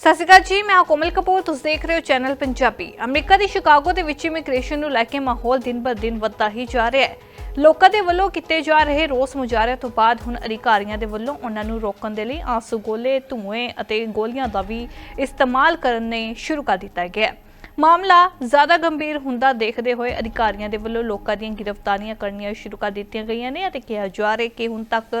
ਸਤਿ ਸ਼੍ਰੀ ਅਕਾਲ ਜੀ, ਮੈਂ ਕੋਮਲ ਕਪੂਰ, ਤੁਸੀਂ ਦੇਖ ਰਹੇ ਹੋ ਚੈਨਲ ਪੰਜਾਬੀ। ਅਮਰੀਕਾ ਦੀ ਸ਼ਿਕਾਗੋ ਦੇ ਵਿੱਚ ਇਮੀਗ੍ਰੇਸ਼ਨ ਨੂੰ ਲੈ ਕੇ ਮਾਹੌਲ ਦਿਨ ਬਰ ਦਿਨ ਵੱਧਦਾ ਹੀ ਜਾ ਰਿਹਾ ਹੈ। ਲੋਕਾਂ ਦੇ ਵੱਲੋਂ ਕੀਤੇ ਜਾ ਰਹੇ ਰੋਸ ਮੁਜ਼ਾਹਰੇ ਤੋਂ ਬਾਅਦ ਹੁਣ ਅਧਿਕਾਰੀਆਂ ਦੇ ਵੱਲੋਂ ਉਹਨਾਂ ਨੂੰ ਰੋਕਣ ਦੇ ਲਈ ਆਂਸੂ, ਗੋਲੇ, ਧੂਏ ਅਤੇ ਗੋਲੀਆਂ ਦਾ ਵੀ ਇਸਤੇਮਾਲ ਕਰਨੇ ਸ਼ੁਰੂ ਕਰ ਦਿੱਤਾ ਗਿਆ ਹੈ। ਮਾਮਲਾ ਜ਼ਿਆਦਾ ਗੰਭੀਰ ਹੁੰਦਾ ਦੇਖਦੇ ਹੋਏ ਅਧਿਕਾਰੀਆਂ ਦੇ ਵੱਲੋਂ ਲੋਕਾਂ ਦੀਆਂ ਗ੍ਰਿਫਤਾਰੀਆਂ ਕਰਨੀਆਂ ਸ਼ੁਰੂ ਕਰ ਦਿੱਤੀਆਂ ਗਈਆਂ ਨੇ ਅਤੇ ਕਿਹਾ ਜਾ ਰਿਹਾ ਕਿ ਹੁਣ ਤੱਕ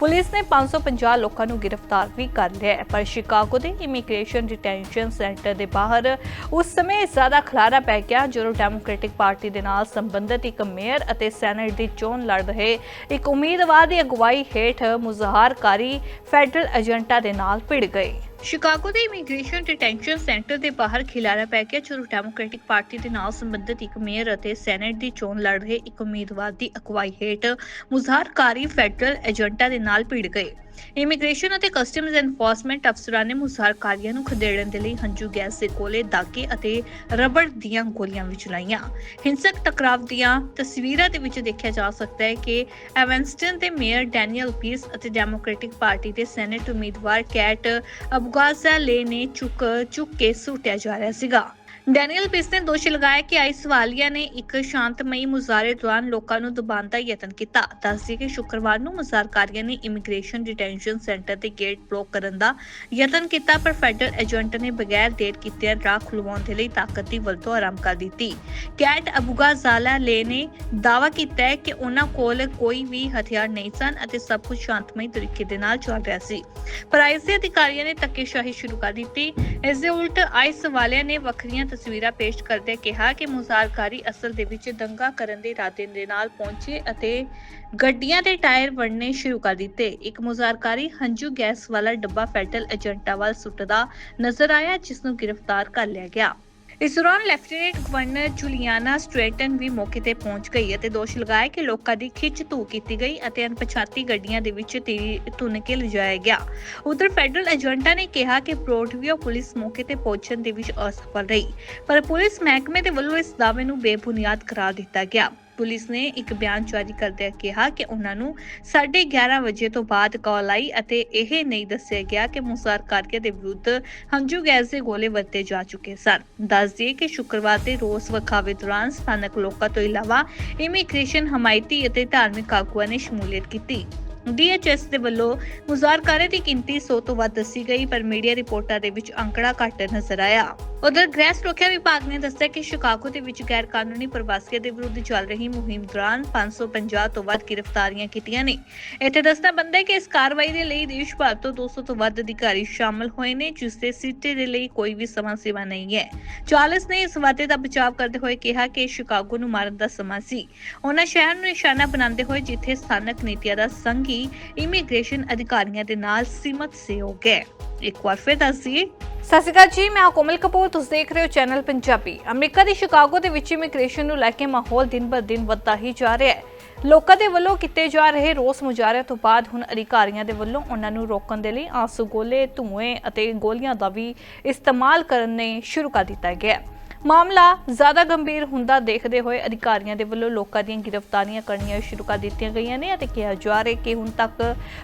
ਪੁਲਿਸ ਨੇ 550 ਲੋਕਾਂ ਨੂੰ ਗ੍ਰਿਫਤਾਰ ਵੀ ਕਰ ਲਿਆ ਹੈ। ਪਰ ਸ਼ਿਕਾਗੋ ਦੇ ਇਮੀਗ੍ਰੇਸ਼ਨ ਡਿਟੈਂਸ਼ਨ ਸੈਂਟਰ ਦੇ ਬਾਹਰ ਉਸ ਸਮੇਂ ਜ਼ਿਆਦਾ ਖਲਾਰਾ ਪੈ ਗਿਆ ਜਦੋਂ ਡੈਮੋਕ੍ਰੈਟਿਕ ਪਾਰਟੀ ਦੇ ਨਾਲ ਸੰਬੰਧਿਤ ਇੱਕ ਮੇਅਰ ਅਤੇ ਸੈਨੇਟ ਦੀ ਚੋਣ ਲੜ ਰਹੇ ਇੱਕ ਉਮੀਦਵਾਰ ਦੀ ਅਗਵਾਈ ਹੇਠ ਮੁਜ਼ਾਹਰਕਾਰੀ ਫੈਡਰਲ ਏਜੰਟਾਂ ਦੇ ਨਾਲ ਭਿੜ ਗਏ। ਸ਼ਿਕਾਗੋ ਦੇ ਇਮੀਗ੍ਰੇਸ਼ਨ ਡਿਟੈਂਸ਼ਨ ਸੈਂਟਰ ਦੇ ਬਾਹਰ ਖਿਲਾਰਾ ਪੈ ਗਿਆ, ਜਦੋਂ ਡੈਮੋਕ੍ਰੈਟਿਕ ਪਾਰਟੀ ਦੇ ਨਾਲ ਸੰਬੰਧਿਤ ਇੱਕ ਮੇਅਰ ਅਤੇ ਸੈਨੇਟ ਦੀ ਚੋਣ ਲੜ ਰਹੇ ਇੱਕ ਉਮੀਦਵਾਰ ਦੀ ਅਗਵਾਈ ਹੇਠ ਮੁਜ਼ਾਹਰਕਾਰੀ ਫੈਡਰਲ ਏਜੰਟਾਂ ਦੇ ਨਾਲ ਭਿੜ ਗਏ। ਇਮੀਗ੍ਰੇਸ਼ਨ ਅਤੇ ਕਸਟਮਜ਼ ਐਨਫੋਰਸਮੈਂਟ ਅਫਸਰਾਂ ਨੇ ਮੁਜ਼ਾਹਰਕਾਰੀਆਂ ਨੂੰ ਖਦੇੜਨ ਦੇ ਲਈ ਹੰਝੂ ਗੈਸ ਦੇ ਕੋਲੇ ਦਾਗੇ ਅਤੇ ਰਬੜ ਦੀਆਂ ਗੋਲੀਆਂ ਵੀ ਚਲਾਈਆਂ। ਹਿੰਸਕ ਟਕਰਾਵ ਦੀਆਂ ਤਸਵੀਰਾਂ ਦੇ ਵਿੱਚ ਦੇਖਿਆ ਜਾ ਸਕਦਾ ਹੈ ਕਿ ਐਵੈਂਸਟਨ ਦੇ ਮੇਅਰ ਡੈਨੀਅਲ ਪੀਸ ਅਤੇ ਡੈਮੋਕ੍ਰੈਟਿਕ ਪਾਰਟੀ ਦੇ ਸੈਨੇਟ ਉਮੀਦਵਾਰ ਕੈਟ ਅਬਗਾਜ਼ਾ ਲੇ ਨੇ ਚੁੱਕ ਚੁੱਕ ਕੇ ਸੁੱਟਿਆ ਜਾ ਰਿਹਾ ਸੀਗਾ। ਡੈਨੀਅਲ ਪਿਸ ਨੇ ਦੋਸ਼ ਲਗਾਇਆ ਕਿ ਆਈਸ ਸਵਾਲੀਆ ਨੇ ਇੱਕ ਸ਼ਾਂਤਮਈ ਮੁਜ਼ਾਹਰੇ ਦੌਰਾਨ ਲੋਕਾਂ ਨੂੰ ਦਬਾਉਣ ਦਾ ਯਤਨ ਕੀਤਾ। ਦੱਸਦੀ ਕਿ ਸ਼ੁੱਕਰਵਾਰ ਨੂੰ ਮੁਜ਼ਾਹਰਕਾਰੀਆਂ ਨੇ ਇਮੀਗ੍ਰੇਸ਼ਨ ਡਿਟੈਂਸ਼ਨ ਸੈਂਟਰ ਦੇ ਗੇਟ ਬਲੌਕ ਕਰਨ ਦਾ ਯਤਨ ਕੀਤਾ, ਪਰ ਫੈਡਰਲ ਏਜੰਟ ਨੇ ਬਗੈਰ ਦੇਰ ਕੀਤੇ ਰਾਹ ਖੁਲਵਾਉਣ ਦੇ ਲਈ ਤਾਕਤ ਦੀ ਵਰਤੋਂ ਆਰੰਭ ਕਰ ਦਿੱਤੀ। ਕੈਟ ਅਬੂਗਾ ਜ਼ਾਲਾ ਲੇ ਨੇ ਦਾਅਵਾ ਕੀਤਾ ਹੈ ਕਿ ਉਹਨਾਂ ਕੋਲ ਕੋਈ ਵੀ ਹਥਿਆਰ ਨਹੀਂ ਸਨ ਅਤੇ ਸਭ ਕੁਝ ਸ਼ਾਂਤਮਈ ਤਰੀਕੇ ਦੇ ਨਾਲ ਚੱਲ ਰਿਹਾ ਸੀ। ਪਰ ਆਈਸ ਦੇ ਅਧਿਕਾਰੀਆਂ ਨੇ ਧੱਕੇਸ਼ਾਹੀ ਸ਼ੁਰੂ ਕਰ ਦਿੱਤੀ। ਇਸ ਦੇ ਉਲਟ ਆਈਸ ਵਾਲਿਆਂ ਨੇ ਵੱਖਰੀਆਂ ਤਸਵੀਰਾਂ ਪੇਸ਼ ਕਰਦੇ ਕਿਹਾ ਕਿ ਮੁਜ਼ਾਹਰਕਾਰੀ ਅਸਲ ਦੇ ਵਿੱਚ ਦੰਗਾ ਕਰਨ ਦੇ ਇਰਾਦੇ ਦੇ ਨਾਲ ਪਹੁੰਚੇ ਅਤੇ ਗੱਡੀਆਂ ਦੇ ਟਾਇਰ ਵੜਨੇ ਸ਼ੁਰੂ ਕਰ ਦਿੱਤੇ। ਇੱਕ ਮੁਜ਼ਾਹਰਕਾਰੀ ਹੰਝੂ ਗੈਸ ਵਾਲਾ ਡੱਬਾ ਫੈਡਰਲ ਏਜੰਟਾਂ ਵੱਲ ਸੁੱਟਦਾ ਨਜ਼ਰ ਆਇਆ, ਜਿਸ ਨੂੰ ਗ੍ਰਿਫਤਾਰ ਕਰ ਲਿਆ ਗਿਆ। ਇਸ ਦੌਰਾਨ ਲੈਫਟੀਨੈਂਟ ਗਵਰਨਰ ਜੁਲੀਆਨਾ ਸਟ੍ਰੇਟਨ ਵੀ ਮੌਕੇ ਤੇ ਪਹੁੰਚ ਗਈ ਅਤੇ ਦੋਸ਼ ਲਗਾਇਆ ਕਿ ਲੋਕਾਂ ਦੀ ਖਿੱਚ ਧੂ ਕੀਤੀ ਗਈ ਅਤੇ ਅਣਪਛਾਤੀ ਗੱਡੀਆਂ ਦੇ ਵਿੱਚ ਤੀ- ਧੁੰਨ ਕੇ ਲਿਜਾਇਆ ਗਿਆ। ਉਧਰ ਫੈਡਰਲ ਏਜੰਟਾਂ ਨੇ ਕਿਹਾ ਕਿ ਬ੍ਰੋਡਵਿਓ ਪੁਲਿਸ ਮੌਕੇ ਤੇ ਪਹੁੰਚਣ ਦੇ ਵਿੱਚ ਅਸਫਲ ਰਹੀ, ਪਰ ਪੁਲਿਸ ਮਹਿਕਮੇ ਦੇ ਵੱਲੋਂ ਇਸ ਦਾਅਵੇ ਨੂੰ ਬੇਬੁਨਿਆਦ ਕਰਾਰ ਦਿੱਤਾ ਗਿਆ। ਪੁਲਿਸ ਨੇ ਇੱਕ ਬਿਆਨ ਜਾਰੀ ਕਰਦਿਆਂ ਕਿਹਾ ਕਿ ਉਹਨਾਂ ਨੂੰ 11:30 ਵਜੇ ਤੋਂ ਬਾਅਦ ਕਾਲ ਆਈ ਅਤੇ ਇਹ ਨਹੀਂ ਦੱਸਿਆ ਗਿਆ ਕਿ ਮੁਜ਼ਾਹਰਕਾਰੀਆਂ ਦੇ ਵਿਰੁੱਧ ਹੰਝੂ ਗੈਸ ਦੇ ਗੋਲੇ ਵਰਤੇ ਜਾ ਚੁੱਕੇ ਸਨ। ਦੱਸ ਦਈਏ ਕਿ ਸ਼ੁੱਕਰਵਾਰ ਦੇ ਰੋਸ ਵਖਾਵੇ ਦੌਰਾਨ ਸਥਾਨਕ ਲੋਕਾਂ ਤੋਂ ਇਲਾਵਾ ਇਮੀਗ੍ਰੇਸ਼ਨ, ਹਮਾਇਤੀ ਅਤੇ ਧਾਰਮਿਕ ਆਗੂਆਂ ਨੇ ਸ਼ਮੂਲੀਅਤ ਕੀਤੀ। ਡੀਐਚਐਸ ਦੇ ਵੱਲੋਂ ਮੁਜ਼ਾਹਰਕਾਰੇ ਦੀ ਗਿਣਤੀ 100 ਤੋਂ ਵੱਧ ਦੱਸੀ ਗਈ, ਪਰ ਮੀਡੀਆ ਰਿਪੋਰਟਾਂ ਦੇ ਵਿੱਚ ਅੰਕੜਾ ਘੱਟ ਨਜ਼ਰ ਆਇਆ। ਉਧਰ ਗ੍ਰਹਿ ਸੁਰੱਖਿਆ ਵਿਭਾਗ ਨੇ ਦੱਸਿਆ ਕਿ ਸ਼ਿਕਾਗੋ ਦੇ ਵਿੱਚ ਗੈਰ ਕਾਨੂੰਨੀ ਪ੍ਰਵਾਸੀਆਂ ਦੇ ਵਿਰੁੱਧ ਚੱਲ ਰਹੀ ਮੁਹਿੰਮ ਦੌਰਾਨ 550 ਤੋਂ ਵੱਧ ਗ੍ਰਿਫਤਾਰੀਆਂ ਕੀਤੀਆਂ ਨੇ। ਇੱਥੇ ਦੱਸਣਾ ਬੰਦਾ ਹੈ ਕਿ ਇਸ ਕਾਰਵਾਈ ਦੇ ਲਈ ਦੇਸ਼ ਭਰ ਤੋਂ 200 ਤੋਂ ਵੱਧ ਅਧਿਕਾਰੀ ਸ਼ਾਮਲ ਹੋਏ ਨੇ, ਜਿਸ ਦੇ ਸਿੱਟੇ ਦੇ ਲਈ ਕੋਈ ਵੀ ਸਮਾਂ ਸੀਮਾ ਨਹੀਂ ਹੈ। ਚਾਰਲਸ ਨੇ ਇਸ ਵਾਅਦੇ ਦਾ ਬਚਾਅ ਕਰਦੇ ਹੋਏ ਕਿਹਾ ਕਿ ਸ਼ਿਕਾਗੋ ਨੂੰ ਮਾਰਨ ਦਾ ਸਮਾਂ ਸੀ। ਉਹਨਾਂ ਸ਼ਹਿਰ ਨੂੰ ਨਿਸ਼ਾਨਾ ਬਣਾਉਂਦੇ ਹੋਏ ਜਿੱਥੇ ਸਥਾਨਕ ਨੀਤੀਆਂ ਦਾ ਸੰਘੀ ਇਮੀਗ੍ਰੇਸ਼ਨ ਅਧਿਕਾਰੀਆਂ ਦੇ ਨਾਲ ਸੀਮਤ ਸਹਿਯੋਗ ਹੈ। ਇੱਕ ਵਾਰ ਫਿਰ ਦੱਸੀਏ ਸਤਿ ਸ਼੍ਰੀ ਅਕਾਲ ਜੀ, ਮੈਂ ਕੋਮਲ ਕਪੂਰ, ਤੁਸੀਂ ਦੇਖ ਰਹੇ ਹੋ ਚੈਨਲ ਪੰਜਾਬੀ। ਅਮਰੀਕਾ ਦੀ ਸ਼ਿਕਾਗੋ ਦੇ ਵਿੱਚ ਇਮੀਗ੍ਰੇਸ਼ਨ ਨੂੰ ਲੈ ਕੇ ਮਾਹੌਲ ਦਿਨ ਬਰ ਦਿਨ ਵੱਧਦਾ ਹੀ ਜਾ ਰਿਹਾ ਹੈ। ਲੋਕਾਂ ਦੇ ਵੱਲੋਂ ਕੀਤੇ ਜਾ ਰਹੇ ਰੋਸ ਮੁਜ਼ਾਹਰੇ ਤੋਂ ਬਾਅਦ ਹੁਣ ਅਧਿਕਾਰੀਆਂ ਦੇ ਵੱਲੋਂ ਉਹਨਾਂ ਨੂੰ ਰੋਕਣ ਦੇ ਲਈ ਆਂਸੂ, ਗੋਲੇ, ਧੂਏ ਅਤੇ ਗੋਲੀਆਂ ਦਾ ਵੀ ਇਸਤੇਮਾਲ ਕਰਨ ਨੇ ਸ਼ੁਰੂ ਕਰ ਦਿੱਤਾ ਗਿਆ ਹੈ। ਮਾਮਲਾ ਜ਼ਿਆਦਾ ਗੰਭੀਰ ਹੁੰਦਾ ਦੇਖਦੇ ਹੋਏ ਅਧਿਕਾਰੀਆਂ ਦੇ ਵੱਲੋਂ ਲੋਕਾਂ ਦੀਆਂ ਗ੍ਰਿਫਤਾਰੀਆਂ ਕਰਨੀਆਂ ਸ਼ੁਰੂ ਕਰ ਦਿੱਤੀਆਂ ਗਈਆਂ ਨੇ ਅਤੇ ਕਿਹਾ ਜਾ ਰਿਹਾ ਕਿ ਹੁਣ ਤੱਕ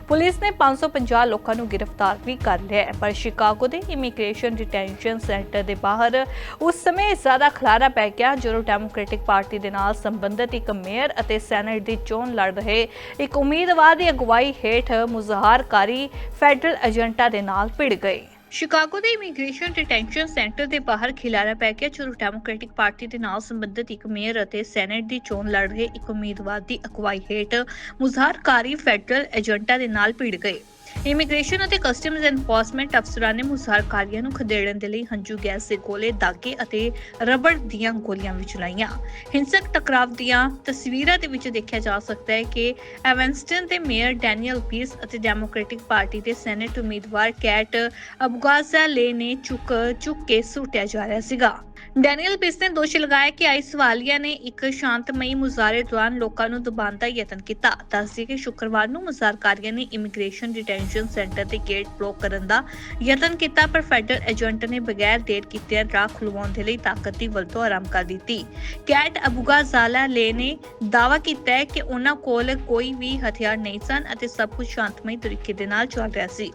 ਪੁਲਿਸ ਨੇ 550 ਲੋਕਾਂ ਨੂੰ ਗ੍ਰਿਫਤਾਰ ਵੀ ਕਰ ਲਿਆ ਹੈ। ਪਰ ਸ਼ਿਕਾਗੋ ਦੇ ਇਮੀਗ੍ਰੇਸ਼ਨ ਡਿਟੈਂਸ਼ਨ ਸੈਂਟਰ ਦੇ ਬਾਹਰ ਉਸ ਸਮੇਂ ਜ਼ਿਆਦਾ ਖਲਾਰਾ ਪੈ ਗਿਆ ਜਦੋਂ ਡੈਮੋਕ੍ਰੈਟਿਕ ਪਾਰਟੀ ਦੇ ਨਾਲ ਸੰਬੰਧਿਤ ਇੱਕ ਮੇਅਰ ਅਤੇ ਸੈਨੇਟ ਦੀ ਚੋਣ ਲੜ ਰਹੇ ਇੱਕ ਉਮੀਦਵਾਰ ਦੀ ਅਗਵਾਈ ਹੇਠ ਮੁਜ਼ਾਹਰਕਾਰੀ ਫੈਡਰਲ ਏਜੰਟਾਂ ਦੇ ਨਾਲ ਭਿੜ ਗਏ। ਸ਼ਿਕਾਗੋ ਦੇ ਇਮੀਗ੍ਰੇਸ਼ਨ ਡਿਟੈਂਸ਼ਨ ਸੈਂਟਰ ਦੇ ਬਾਹਰ ਖਿਲਾਰਾ ਪੈ ਗਿਆ, ਜਦੋਂ ਡੈਮੋਕ੍ਰੈਟਿਕ ਪਾਰਟੀ ਦੇ ਨਾਲ ਸੰਬੰਧਿਤ ਇੱਕ ਮੇਅਰ ਅਤੇ ਸੈਨੇਟ ਦੀ ਚੋਣ ਲੜ ਰਹੇ ਇੱਕ ਉਮੀਦਵਾਰ ਦੀ ਅਗਵਾਈ ਹੇਠ ਮੁਜ਼ਾਹਰਕਾਰੀ ਫੈਡਰਲ ਏਜੰਟਾਂ ਦੇ ਨਾਲ ਭਿੜ ਗਏ ਇਮੀਗ੍ਰੇਸ਼ਨ ਅਤੇ ਕਸਟਮਜ਼ ਐਨਫੋਰਸਮੈਂਟ ਅਫਸਰਾਂ ਨੇ ਮੁਜ਼ਾਹਰਕਾਰੀਆਂ ਨੂੰ ਖਦੇੜਨ ਦੇ ਲਈ ਹੰਝੂ ਗੈਸ ਦੇ ਗੋਲੇ, ਦਾਗੇ ਅਤੇ ਰਬੜ ਦੀਆਂ ਗੋਲੀਆਂ ਵੀ ਚਲਾਈਆਂ ਹਿੰਸਕ ਟਕਰਾਵ ਦੀਆਂ ਤਸਵੀਰਾਂ ਦੇ ਵਿੱਚ ਦੇਖਿਆ ਜਾ ਸਕਦਾ ਹੈ ਕਿ ਐਵੈਂਸਟਨ ਦੇ ਮੇਅਰ ਡੈਨੀਅਲ ਪੀਸ ਅਤੇ ਡੈਮੋਕ੍ਰੈਟਿਕ ਪਾਰਟੀ ਦੇ ਸੈਨੇਟ ਉਮੀਦਵਾਰ ਕੈਟ ਅਬਗਾਜ਼ਾ ਲੇ ਨੇ ਚੁੱਕ ਚੁੱਕ ਕੇ ਸੁੱਟਿਆ ਜਾ ਰਿਹਾ ਸੀਗਾ। ਡੈਨੀਅਲ ਬਿਸ ਨੇ ਦੋਸ਼ ਲਗਾਇਆ ਕਿ ਆਈ ਸਵਾਲੀਆ ਨੇ ਇੱਕ ਸ਼ਾਂਤਮਈ ਮੁਜ਼ਾਹਰੇ ਦੌਰਾਨ ਲੋਕਾਂ ਨੂੰ ਦਬਾਉਣ ਦਾ ਯਤਨ ਕੀਤਾ। ਦੱਸਦੀ ਕਿ ਸ਼ੁੱਕਰਵਾਰ ਨੂੰ ਮੁਜ਼ਾਹਰਕਾਰੀਆਂ ਨੇ ਇਮੀਗ੍ਰੇਸ਼ਨ ਡਿਟੈਂਸ਼ਨ ਸੈਂਟਰ ਦੇ ਗੇਟ ਬਲੌਕ ਕਰਨ ਦਾ ਯਤਨ ਕੀਤਾ, ਪਰ ਫੈਡਰਲ ਏਜੰਟ ਨੇ ਬਗੈਰ ਦੇਰ ਕੀਤੇ ਰਾਹ ਖੁਲਵਾਉਣ ਦੇ ਲਈ ਤਾਕਤ ਦੀ ਵਰਤੋਂ ਆਰੰਭ ਕਰ ਦਿੱਤੀ। ਕੈਟ ਅਬੂਗਾ ਜ਼ਾਲਾ ਲੇ ਨੇ ਦਾਅਵਾ ਕੀਤਾ ਹੈ ਕਿ ਉਹਨਾਂ ਕੋਲ ਕੋਈ ਵੀ ਹਥਿਆਰ ਨਹੀਂ ਸਨ ਅਤੇ ਸਭ ਕੁਝ ਸ਼ਾਂਤਮਈ ਤਰੀਕੇ ਦੇ ਨਾਲ ਚੱਲ ਰਿਹਾ ਸੀ।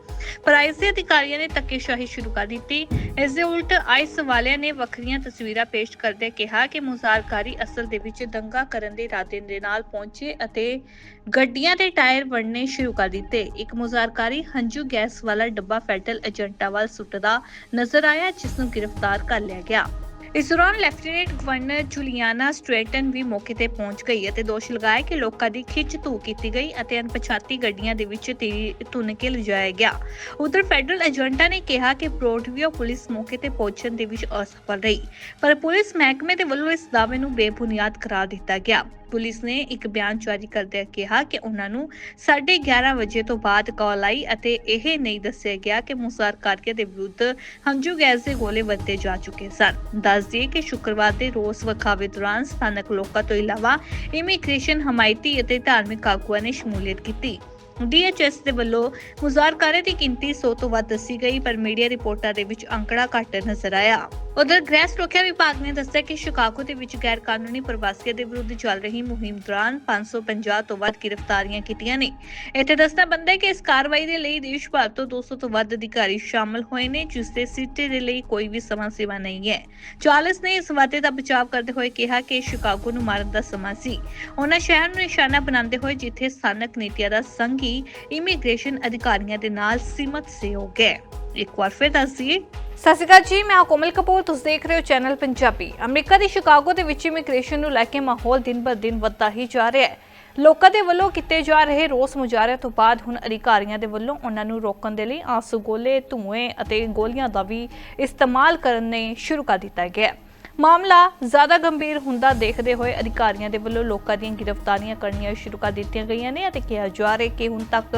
ਪਰ ਆਈਸੀ ਅਧਿਕਾਰੀਆਂ ਨੇ ਧੱਕੇਸ਼ਾਹੀ ਸ਼ੁਰੂ ਕਰ ਦਿੱਤੀ। ਇਸ ਦੇ ਉਲਟ ਆਈਸ ਵਾਲਿਆਂ ਨੇ ਵੱਖਰੀਆਂ ਤਸਵੀਰਾਂ ਪੇਸ਼ ਕਰਦੇ ਕਿਹਾ ਕਿ ਮੁਜ਼ਾਹਰਕਾਰੀ ਅਸਲ ਦੇ ਵਿੱਚ ਦੰਗਾ ਕਰਨ ਦੇ ਇਰਾਦੇ ਦੇ ਨਾਲ ਪਹੁੰਚੇ ਅਤੇ ਗੱਡੀਆਂ ਦੇ ਟਾਇਰ ਵੜਨੇ ਸ਼ੁਰੂ ਕਰ ਦਿੱਤੇ। ਇੱਕ ਮੁਜ਼ਾਹਰਕਾਰੀ ਹੰਝੂ ਗੈਸ ਵਾਲਾ ਡੱਬਾ ਫੈਡਰਲ ਏਜੰਟਾਂ ਵੱਲ ਸੁੱਟਦਾ ਨਜ਼ਰ ਆਇਆ, ਜਿਸ ਨੂੰ ਗ੍ਰਿਫਤਾਰ ਕਰ ਲਿਆ ਗਿਆ। ਇਸ ਦੌਰਾਨ ਲੈਫਟੀਨੈਂਟ ਗਵਰਨਰ ਜੁਲੀਆਨਾ ਸਟ੍ਰੇਟਨ ਵੀ ਮੌਕੇ ਤੇ ਪਹੁੰਚ ਗਈ ਅਤੇ ਦੋਸ਼ ਲਗਾਇਆ ਕਿ ਲੋਕਾਂ ਦੀ ਖਿੱਚ ਧੂ ਕੀਤੀ ਗਈ ਅਤੇ ਅਣਪਛਾਤੀ ਗੱਡੀਆਂ ਦੇ ਵਿੱਚ ਤੀ- ਧੁੰਨ ਕੇ ਲਿਜਾਇਆ ਗਿਆ। ਉਧਰ ਫੈਡਰਲ ਏਜੰਟਾਂ ਨੇ ਕਿਹਾ ਕਿ ਬ੍ਰੋਡਵੀਓ ਪੁਲਿਸ ਮੌਕੇ ਤੇ ਪਹੁੰਚਣ ਦੇ ਵਿੱਚ ਅਸਫਲ ਰਹੀ, ਪਰ ਪੁਲਿਸ ਮਹਿਕਮੇ ਦੇ ਵੱਲੋਂ ਇਸ ਦਾਅਵੇ ਨੂੰ ਬੇਬੁਨਿਆਦ ਕਰਾਰ ਦਿੱਤਾ ਗਿਆ। ਪੁਲਿਸ ਨੇ ਇੱਕ ਬਿਆਨ ਜਾਰੀ ਕਰਦਿਆਂ ਕਿਹਾ ਕਿ ਉਹਨਾਂ ਨੂੰ 11:30 ਵਜੇ ਤੋਂ ਬਾਅਦ ਕਾਲ ਆਈ ਅਤੇ ਇਹ ਨਹੀਂ ਦੱਸਿਆ ਗਿਆ ਕਿ ਮੁਜ਼ਾਹਰਕਾਰੀਆਂ ਦੇ ਵਿਰੁੱਧ ਹੰਝੂ ਗੈਸ ਦੇ ਗੋਲੇ ਵਰਤੇ ਜਾ ਚੁੱਕੇ ਸਨ। ਦੱਸ ਦਈਏ ਕਿ ਸ਼ੁੱਕਰਵਾਰ ਦੇ ਰੋਸ ਵਿਖਾਵੇ ਦੌਰਾਨ ਸਥਾਨਕ ਲੋਕਾਂ ਤੋਂ ਇਲਾਵਾ ਇਮੀਗ੍ਰੇਸ਼ਨ ਹਮਾਇਤੀ ਅਤੇ ਧਾਰਮਿਕ ਆਗੂਆਂ ਨੇ ਸ਼ਮੂਲੀਅਤ ਕੀਤੀ। ਡੀਐਚਐਸ ਦੇ ਵੱਲੋਂ ਮੁਜ਼ਾਹਰਕਾਰੇ ਦੀ ਗਿਣਤੀ 100 ਤੋਂ ਵੱਧ ਦੱਸੀ ਗਈ, ਪਰ ਮੀਡੀਆ ਰਿਪੋਰਟਾਂ ਦੇ ਵਿੱਚ ਅੰਕੜਾ ਘੱਟ ਨਜ਼ਰ ਆਇਆ। ਉਧਰ ਗ੍ਰਹਿ ਸੁਰੱਖਿਆ ਵਿਭਾਗ ਨੇ ਦੱਸਿਆ ਕਿ ਸ਼ਿਕਾਗੋ ਦੇ ਵਿੱਚ ਗੈਰ ਕਾਨੂੰਨੀ ਪ੍ਰਵਾਸੀਆਂ ਦੇ ਵਿਰੁੱਧ ਚੱਲ ਰਹੀ ਮੁਹਿੰਮ ਦੌਰਾਨ 550 ਤੋਂ ਵੱਧ ਗ੍ਰਿਫਤਾਰੀਆਂ ਕੀਤੀਆਂ ਨੇ। ਇੱਥੇ ਦੱਸਣਾ ਬੰਦਾ ਹੈ ਕਿ ਇਸ ਕਾਰਵਾਈ ਦੇ ਲਈ ਦੇਸ਼ ਭਰ ਤੋਂ 200 ਤੋਂ ਵੱਧ ਅਧਿਕਾਰੀ ਸ਼ਾਮਲ ਹੋਏ ਨੇ, ਜਿਸ ਦੇ ਸਿੱਟੇ ਦੇ ਲਈ ਕੋਈ ਵੀ ਸਮਾਂ ਸੀਮਾ ਨਹੀਂ ਹੈ। ਚਾਰਲਸ ਨੇ ਇਸ ਵਾਅਦੇ ਦਾ ਬਚਾਅ ਕਰਦੇ ਹੋਏ ਕਿਹਾ ਕਿ ਸ਼ਿਕਾਗੋ ਨੂੰ ਮਾਰਨ ਦਾ ਸਮਾਂ ਸੀ। ਉਹਨਾਂ ਸ਼ਹਿਰ ਨੂੰ ਨਿਸ਼ਾਨਾ ਬਣਾਉਂਦੇ ਹੋਏ ਜਿੱਥੇ ਸਥਾਨਕ ਨੀਤੀਆਂ ਦਾ ਸੰਘ ਇਮੀਗ੍ਰੇਸ਼ਨ ਅਧਿਕਾਰੀਆਂ ਦੇ ਨਾਲ ਸੀਮਤ ਸਹਿਯੋਗ ਹੈ। ਇੱਕ ਵਾਰ ਫਿਰ ਦੱਸੀਏ। ਸਤਿ ਸ਼੍ਰੀ ਅਕਾਲ ਜੀ, ਮੈਂ ਕੋਮਲ ਕਪੂਰ, ਤੁਸੀਂ ਦੇਖ ਰਹੇ ਹੋ ਚੈਨਲ ਪੰਜਾਬੀ। ਅਮਰੀਕਾ ਦੀ ਸ਼ਿਕਾਗੋ ਦੇ ਵਿੱਚ ਇਮੀਗ੍ਰੇਸ਼ਨ ਨੂੰ ਲੈ ਕੇ ਮਾਹੌਲ ਦਿਨ ਬਰ ਦਿਨ ਵੱਧਦਾ ਹੀ ਜਾ ਰਿਹਾ ਹੈ। ਲੋਕਾਂ ਦੇ ਵੱਲੋਂ ਕੀਤੇ ਜਾ ਰਹੇ ਰੋਸ ਮੁਜ਼ਾਹਰੇ ਤੋਂ ਬਾਅਦ ਹੁਣ ਅਧਿਕਾਰੀਆਂ ਦੇ ਵੱਲੋਂ ਉਹਨਾਂ ਨੂੰ ਰੋਕਣ ਦੇ ਲਈ ਆਂਸੂ ਗੋਲੇ, ਧੂਏ ਅਤੇ ਗੋਲੀਆਂ ਦਾ ਵੀ ਇਸਤੇਮਾਲ ਕਰਨੇ ਸ਼ੁਰੂ ਕਰ ਦਿੱਤਾ ਗਿਆ ਹੈ। ਮਾਮਲਾ ਜ਼ਿਆਦਾ ਗੰਭੀਰ ਹੁੰਦਾ ਦੇਖਦੇ ਹੋਏ ਅਧਿਕਾਰੀਆਂ ਦੇ ਵੱਲੋਂ ਲੋਕਾਂ ਦੀਆਂ ਗ੍ਰਿਫਤਾਰੀਆਂ ਕਰਨੀਆਂ ਸ਼ੁਰੂ ਕਰ ਦਿੱਤੀਆਂ ਗਈਆਂ ਨੇ ਅਤੇ ਕਿਹਾ ਜਾ ਰਿਹਾ ਕਿ ਹੁਣ ਤੱਕ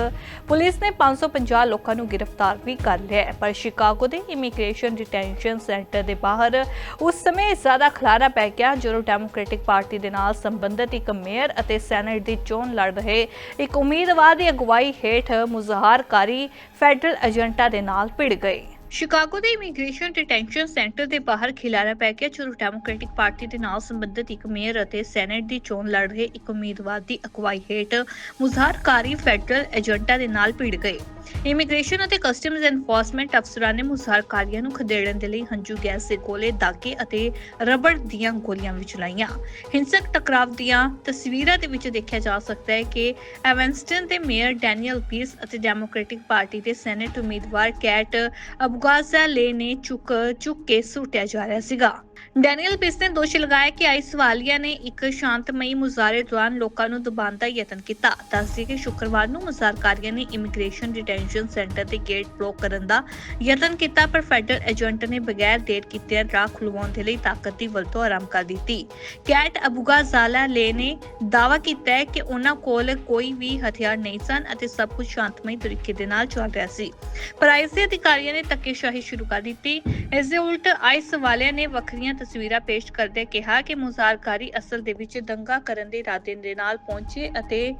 ਪੁਲਿਸ ਨੇ 550 ਲੋਕਾਂ ਨੂੰ ਗ੍ਰਿਫਤਾਰ ਵੀ ਕਰ ਲਿਆ ਹੈ। ਪਰ ਸ਼ਿਕਾਗੋ ਦੇ ਇਮੀਗ੍ਰੇਸ਼ਨ ਡਿਟੈਂਸ਼ਨ ਸੈਂਟਰ ਦੇ ਬਾਹਰ ਉਸ ਸਮੇਂ ਜ਼ਿਆਦਾ ਖਲਾਰਾ ਪੈ ਗਿਆ ਜਦੋਂ ਡੈਮੋਕ੍ਰੈਟਿਕ ਪਾਰਟੀ ਦੇ ਨਾਲ ਸੰਬੰਧਿਤ ਇੱਕ ਮੇਅਰ ਅਤੇ ਸੈਨੇਟ ਦੀ ਚੋਣ ਲੜ ਰਹੇ ਇੱਕ ਉਮੀਦਵਾਰ ਦੀ ਅਗਵਾਈ ਹੇਠ ਮੁਜ਼ਾਹਰਕਾਰੀ ਫੈਡਰਲ ਏਜੰਟਾਂ ਦੇ ਨਾਲ ਭਿੜ ਗਏ ਸ਼ਿਕਾਗੋ ਦੇ ਇਮੀਗ੍ਰੇਸ਼ਨ ਡਿਟੈਂਸ਼ਨ ਸੈਂਟਰ ਦੇ ਬਾਹਰ ਖਿਲਾਰਾ ਪੈ ਗਿਆ, ਜਦੋਂ ਡੈਮੋਕ੍ਰੈਟਿਕ ਪਾਰਟੀ ਦੇ ਨਾਲ ਸੰਬੰਧਿਤ ਇੱਕ ਮੇਅਰ ਅਤੇ ਸੈਨੇਟ ਦੀ ਚੋਣ ਲੜ ਰਹੇ ਇੱਕ ਉਮੀਦਵਾਰ ਦੀ ਅਗਵਾਈ ਹੇਠ ਮੁਜ਼ਾਹਰਕਾਰੀ ਫੈਡਰਲ ਏਜੰਟਾਂ ਦੇ ਨਾਲ ਭਿੜ ਗਏ ਇਮੀਗ੍ਰੇਸ਼ਨ ਅਤੇ ਕਸਟਮਜ਼ ਐਨਫੋਰਸਮੈਂਟ ਅਫਸਰਾਂ ਨੇ ਮੁਜ਼ਾਹਰਕਾਰੀਆਂ ਨੂੰ ਖਦੇੜਨ ਦੇ ਲਈ ਹੰਝੂ ਗੈਸ ਦੇ ਗੋਲੇ ਦਾਗੇ ਅਤੇ ਰਬੜ ਦੀਆਂ ਗੋਲੀਆਂ ਵੀ ਚਲਾਈਆਂ ਹਿੰਸਕ ਟਕਰਾਵ ਦੀਆਂ ਤਸਵੀਰਾਂ ਦੇ ਵਿੱਚ ਦੇਖਿਆ ਜਾ ਸਕਦਾ ਹੈ ਕਿ ਐਵੈਂਸਟਨ ਦੇ ਮੇਅਰ ਡੈਨੀਅਲ ਪੀਸ ਅਤੇ ਡੈਮੋਕ੍ਰੈਟਿਕ ਪਾਰਟੀ ਦੇ ਸੈਨੇਟ ਉਮੀਦਵਾਰ ਕੈਟ ਅਬਗਾਜ਼ਾ ਲੇ ਨੇ ਚੁੱਕ ਚੁੱਕ ਕੇ ਸੁੱਟਿਆ ਜਾ ਰਿਹਾ ਸੀਗਾ। ਡੈਨੀਅਲ ਪਿਸ ਨੇ ਦੋਸ਼ ਲਗਾਇਆ ਕਿ ਆਈ ਸਵਾਲੀਆ ਨੇ ਇੱਕ ਸ਼ਾਂਤਮਈ ਮੁਜ਼ਾਹਰੇ ਦੌਰਾਨ ਲੋਕਾਂ ਨੂੰ ਦਬਾਉਣ ਦਾ ਯਤਨ ਕੀਤਾ। ਦੱਸਦੀ ਕਿ ਸ਼ੁੱਕਰਵਾਰ ਨੂੰ ਮੁਜ਼ਾਹਰਕਾਰੀਆਂ ਨੇ ਇਮੀਗ੍ਰੇਸ਼ਨ ਡਿਟੈਂਸ਼ਨ ਸੈਂਟਰ ਦੇ ਗੇਟ ਬਲੌਕ ਕਰਨ ਦਾ ਯਤਨ ਕੀਤਾ, ਪਰ ਫੈਡਰਲ ਏਜੰਟ ਨੇ ਬਗੈਰ ਦੇਰ ਕੀਤੇ ਰਾਹ ਖੁਲਵਾਉਣ ਦੇ ਲਈ ਤਾਕਤ ਦੀ ਵਰਤੋਂ ਆਰੰਭ ਕਰ ਦਿੱਤੀ। ਕੈਟ ਅਬੂਗਾ ਜ਼ਾਲਾ ਲੇ ਨੇ ਦਾਅਵਾ ਕੀਤਾ ਹੈ ਕਿ ਉਹਨਾਂ ਕੋਲ ਕੋਈ ਵੀ ਹਥਿਆਰ ਨਹੀਂ ਸਨ ਅਤੇ ਸਭ ਕੁਝ ਸ਼ਾਂਤਮਈ ਤਰੀਕੇ ਦੇ ਨਾਲ ਚੱਲ ਰਿਹਾ ਸੀ। ਪਰ ਆਈਸੀ ਅਧਿਕਾਰੀਆਂ ਨੇ ਧੱਕੇਸ਼ਾਹੀ ਸ਼ੁਰੂ ਕਰ ਦਿੱਤੀ। ਇਸ ਦੇ ਉਲਟ ਆਈਸ ਵਾਲਿਆਂ ਨੇ ਵੱਖਰੀਆਂ ਤਸਵੀਰਾਂ ਪੇਸ਼ ਕਰਦੇ ਕਿਹਾ ਕਿ ਮੁਜ਼ਾਹਰਕਾਰੀ ਅਸਲ ਦੇ ਵਿੱਚ ਦੰਗਾ ਕਰਨ ਦੇ ਇਰਾਦੇ ਦੇ ਨਾਲ ਪਹੁੰਚੇ ਅਤੇ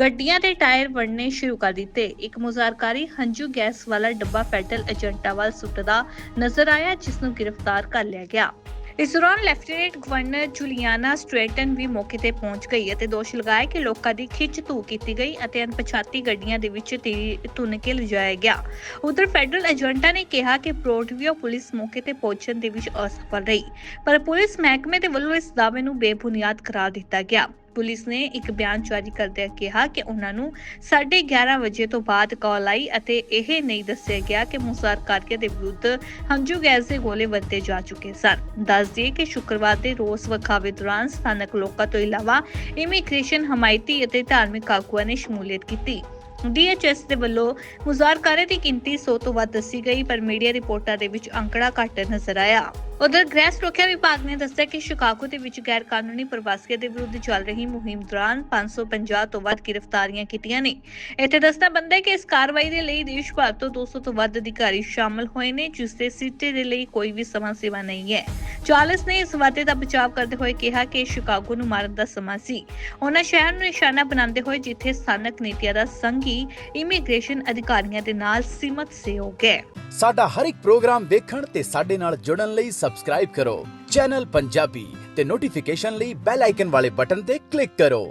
ਗੱਡੀਆਂ ਦੇ ਟਾਇਰ ਵੜਨੇ ਸ਼ੁਰੂ ਕਰ ਦਿੱਤੇ। ਇੱਕ ਮੁਜ਼ਾਹਰਕਾਰੀ ਹੰਝੂ ਗੈਸ ਵਾਲਾ ਡੱਬਾ ਫੈਡਰਲ ਏਜੰਟਾਂ ਵੱਲ ਸੁੱਟਦਾ ਨਜ਼ਰ ਆਇਆ, ਜਿਸ ਨੂੰ ਗ੍ਰਿਫਤਾਰ ਕਰ ਲਿਆ ਗਿਆ। ਇਸ ਦੌਰਾਨ ਲੈਫਟੀਨੈਂਟ ਗਵਰਨਰ ਜੁਲੀਆਨਾ ਸਟ੍ਰੇਟਨ ਵੀ ਮੌਕੇ ਤੇ ਪਹੁੰਚ ਗਈ ਅਤੇ ਦੋਸ਼ ਲਗਾਇਆ ਕਿ ਲੋਕਾਂ ਦੀ ਖਿੱਚ ਧੂ ਕੀਤੀ ਗਈ ਅਤੇ ਅਣਪਛਾਤੀ ਗੱਡੀਆਂ ਦੇ ਵਿੱਚ ਤੀ- ਧੁੰਨ ਕੇ ਲਿਜਾਇਆ ਗਿਆ। ਉਧਰ ਫੈਡਰਲ ਏਜੰਟਾਂ ਨੇ ਕਿਹਾ ਕਿ ਬ੍ਰੋਡਵੀਓ ਪੁਲਿਸ ਮੌਕੇ ਤੇ ਪਹੁੰਚਣ ਦੇ ਵਿੱਚ ਅਸਫਲ ਰਹੀ, ਪਰ ਪੁਲਿਸ ਮਹਿਕਮੇ ਦੇ ਵੱਲੋਂ ਇਸ ਦਾਅਵੇ ਨੂੰ ਬੇਬੁਨਿਆਦ ਕਰਾਰ ਦਿੱਤਾ ਗਿਆ। ਪੁਲਿਸ ਨੇ ਇੱਕ ਬਿਆਨ ਜਾਰੀ ਕਰਦਿਆਂ ਕਿਹਾ ਕਿ ਉਹਨਾਂ ਨੂੰ 11:30 ਵਜੇ ਤੋਂ ਬਾਅਦ ਕਾਲ ਆਈ ਅਤੇ ਇਹ ਨਹੀਂ ਦੱਸਿਆ ਗਿਆ ਕਿ ਮੁਜ਼ਾਹਰਕਾਰੀਆਂ ਦੇ ਵਿਰੁੱਧ ਹੰਝੂ ਗੈਸ ਦੇ ਗੋਲੇ ਵਰਤੇ ਜਾ ਚੁੱਕੇ ਸਨ। ਦੱਸ ਦਈਏ ਕਿ ਸ਼ੁੱਕਰਵਾਰ ਦੇ ਰੋਸ ਵਿਖਾਵੇ ਦੌਰਾਨ ਸਥਾਨਕ ਲੋਕਾਂ ਤੋਂ ਇਲਾਵਾ ਇਮੀਗ੍ਰੇਸ਼ਨ, ਹਮਾਇਤੀ ਅਤੇ ਧਾਰਮਿਕ ਆਗੂਆਂ ਨੇ ਸ਼ਮੂਲੀਅਤ ਕੀਤੀ। ਡੀਐਚਐਸ ਦੇ ਵੱਲੋਂ ਮੁਜ਼ਾਹਰਕਾਰੇ ਦੀ ਗਿਣਤੀ 100 ਤੋਂ ਵੱਧ ਦੱਸੀ ਗਈ, ਪਰ ਮੀਡੀਆ ਰਿਪੋਰਟਾਂ ਦੇ ਵਿੱਚ ਅੰਕੜਾ ਘੱਟ ਨਜ਼ਰ ਆਇਆ। ਉਧਰ ਗ੍ਰਹਿ ਸੁਰੱਖਿਆ ਵਿਭਾਗ ਨੇ ਦੱਸਿਆ ਕਿ ਸ਼ਿਕਾਗੋ ਦੇ ਵਿੱਚ ਗੈਰ ਕਾਨੂੰਨੀ ਪ੍ਰਵਾਸੀਆਂ ਦੇ ਵਿਰੁੱਧ ਚੱਲ ਰਹੀ ਮੁਹਿੰਮ ਦੌਰਾਨ 550 ਤੋਂ ਵੱਧ ਗ੍ਰਿਫਤਾਰੀਆਂ ਕੀਤੀਆਂ ਨੇ। ਇੱਥੇ ਦੱਸਣਾ ਬੰਦਾ ਹੈ ਕਿ ਇਸ ਕਾਰਵਾਈ ਦੇ ਲਈ ਦੇਸ਼ ਭਰ ਤੋਂ 200 ਤੋਂ ਵੱਧ ਅਧਿਕਾਰੀ ਸ਼ਾਮਲ ਹੋਏ ਨੇ, ਜਿਸ ਦੇ ਸਿੱਟੇ ਦੇ ਲਈ ਕੋਈ ਵੀ ਸਮਾਂ ਸੀਮਾ ਨਹੀਂ ਹੈ। ਚਾਰਲਸ ਨੇ ਇਸ ਵਾਅਦੇ ਦਾ ਬਚਾਅ ਕਰਦੇ ਹੋਏ ਕਿਹਾ ਕਿ ਸ਼ਿਕਾਗੋ ਨੂੰ ਮਾਰਨ ਦਾ ਸਮਾਂ ਸੀ। ਉਹਨਾਂ ਸ਼ਹਿਰ ਨੂੰ ਨਿਸ਼ਾਨਾ ਬਣਾਉਂਦੇ ਹੋਏ ਜਿੱਥੇ ਸਥਾਨਕ ਨੀਤੀਆਂ ਦਾ ਸੰਘੀ ਇਮੀਗ੍ਰੇਸ਼ਨ ਅਧਿਕਾਰੀਆਂ ਦੇ ਨਾਲ ਸੀਮਤ ਸਹਿਯੋਗ ਹੈ। ਸਾਡਾ ਹਰ ਇੱਕ ਪ੍ਰੋਗਰਾਮ ਦੇਖਣ ਤੇ ਸਾਡੇ ਨਾਲ ਜੁੜਨ ਲਈ ਸਬਸਕ੍ਰਾਈਬ ਕਰੋ। ਚੈਨਲ ਪੰਜਾਬੀ ਤੇ ਨੋਟੀਫਿਕੇਸ਼ਨ ਲਈ ਬੈਲ ਆਈਕਨ ਵਾਲੇ ਬਟਨ ਤੇ ਕਲਿੱਕ ਕਰੋ।